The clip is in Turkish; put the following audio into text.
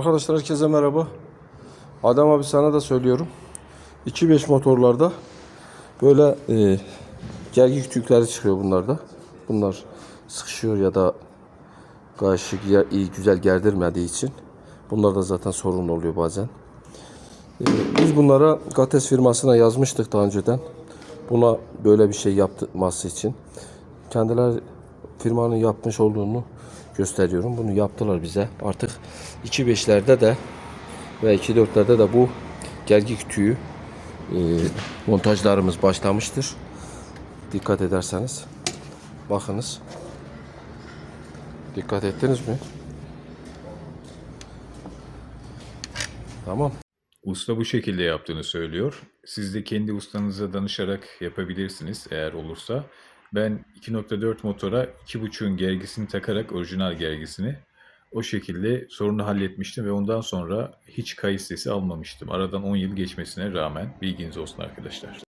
Arkadaşlar herkese merhaba. Adem abi sana da söylüyorum. 2.5 motorlarda böyle e, gergi kütükleri çıkıyor bunlarda. Bunlar sıkışıyor ya da karşı iyi güzel gerdirmediği için. Bunlar da zaten sorun oluyor bazen. E, biz bunlara Gates firmasına yazmıştık daha önceden. Buna böyle bir şey yaptırması için. Kendileri firmanın yapmış olduğunu gösteriyorum. Bunu yaptılar bize. Artık 2.5'lerde de ve 2.4'lerde de bu gergi kütüğü e, montajlarımız başlamıştır. Dikkat ederseniz bakınız. Dikkat ettiniz mi? Tamam. Usta bu şekilde yaptığını söylüyor. Siz de kendi ustanıza danışarak yapabilirsiniz eğer olursa. Ben 2.4 motora 2.5'ün gergisini takarak orijinal gergisini o şekilde sorunu halletmiştim ve ondan sonra hiç kayıt sesi almamıştım. Aradan 10 yıl geçmesine rağmen bilginiz olsun arkadaşlar.